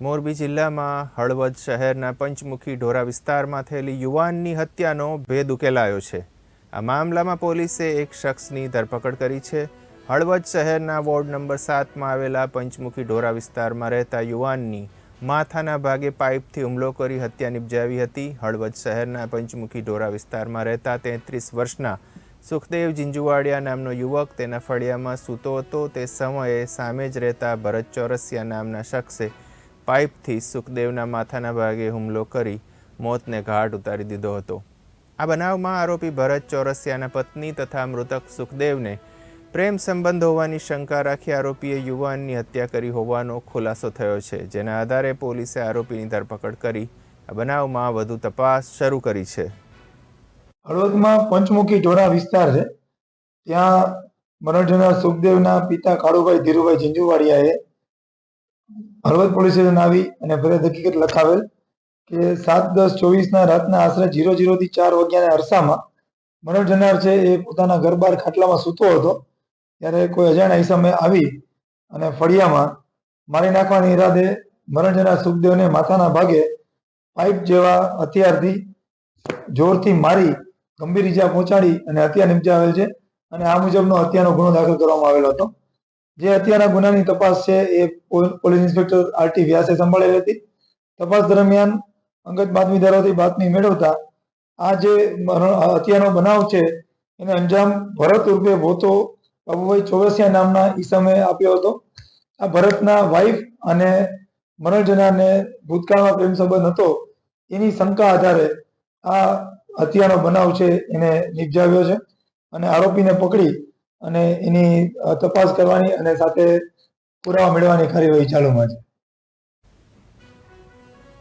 મોરબી જિલ્લામાં હળવદ શહેરના પંચમુખી ઢોરા વિસ્તારમાં થયેલી યુવાનની હત્યાનો ભેદ ઉકેલાયો છે. આ મામલામાં પોલીસે એક શખ્સની ધરપકડ કરી છે. હળવદ શહેરના વોર્ડ નંબર સાતમાં આવેલા પંચમુખી ઢોરા વિસ્તારમાં રહેતા યુવાનની માથાના ભાગે પાઇપથી હુમલો કરી હત્યા નિપજાવી હતી. હળવદ શહેરના પંચમુખી ઢોરા વિસ્તારમાં રહેતા તેત્રીસ વર્ષના સુખદેવ જિંજુવાડિયા નામનો યુવક તેના ફળિયામાં સૂતો હતો. તે સમયે સામે જ રહેતા ભરત ચોરસિયા નામના શખ્સે પાઇપથી સુખદેવના માથાના ભાગે હુમલો કરી મોતને ઘાટ ઉતારી દીધો હતો. આ બનાવમાં આરોપી ભરત ચોરસિયાના પત્ની તથા મૃતક સુખદેવને પ્રેમ સંબંધ હોવાની શંકા રાખી આરોપીએ યુવાનની હત્યા કરી હોવાનો ખુલાસો થયો છે, જેના આધારે પોલીસે આરોપીની ધરપકડ કરી આ બનાવમાં વધુ તપાસ શરૂ કરી છે. હળવદમાં પંચમુખી ઢોરા વિસ્તાર છે. ત્યાં મરણ જનાર સુખદેવના પિતા કાળુભાઈ ધીરુભાઈ ઝીંઝુવાડિયાએ હળવદ પોલીસ સ્ટેશન આવી અને ફરિયાદ હકીકત લખાવેલ કે સાત દસ ચોવીસના રાતના આશરે જીરો જીરોથી ચાર વાગ્યાના અરસામાં મરણ જનાર છે એ પોતાના ઘર બહાર ખાટલામાં સૂતો હતો. ત્યારે કોઈ અજાણ્યા ઈસમે આવી અને ફળિયામાં મારી નાખવાના ઈરાદે મરણ જનાર સુખદેવને માથાના ભાગે પાઇપ જેવા હથિયારથી જોરથી મારી ગંભીર ઈજા પહોંચાડી અને હત્યા નિપજાવેલ છે અને આ મુજબનો હત્યાનો ગુનો દાખલ કરવામાં આવેલો હતો. જે હત્યાના ગુનાની તપાસ છે એ પોલીસ ઇન્સ્પેક્ટર આરટી વ્યાસે સંભાળેલી હતી. તપાસ દરમિયાન અંગત બાતમીદારોથી બાતમી મેળવતા આ જે હત્યાનો બનાવ છે, એને અંજામ ભરત ઉર્ફે ભોતો બાબુભાઈ ચોરસિયા નામના ઈસમે આપ્યો હતો. આ ભરતના વાઇફ અને મરણ ભૂતકાળમાં પ્રેમ સંબંધ હતો, એની શંકા આધારે આ હત્યાનો બનાવ છે એને નિપજાવ્યો છે અને આરોપીને પકડી અને એની તપાસ કરવાની અને સાથે પુરાવા મેળવવાની કાર્યવાહી ચાલુમાં છે